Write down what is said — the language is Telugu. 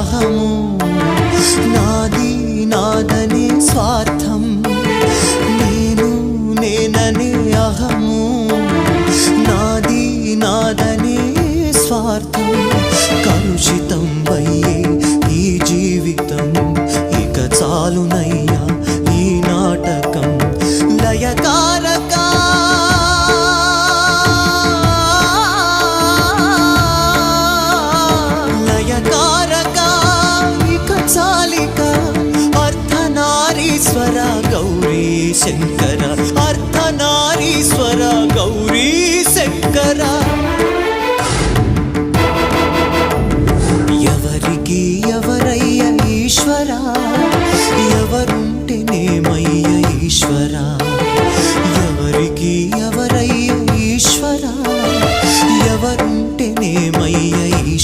దాహము నాది నాదని స్వార్థం. నేను నేనని అహము. నాది నాదని స్వార్థం. కలుషితం వయ్యే ఈ జీవితం ఇక చాలునై నారీశ్వర గౌరీ శంకర అర్ధ నారీశ్వర గౌరీ శంకర. ఎవరికి ఎవరయ్య ఈశ్వర? ఎవరుంటేనేమయ్య ఈశ్వర? ఎవరికి ఎవరయ్య ఈశ్వర? ఎవరుంటేనేమయ్య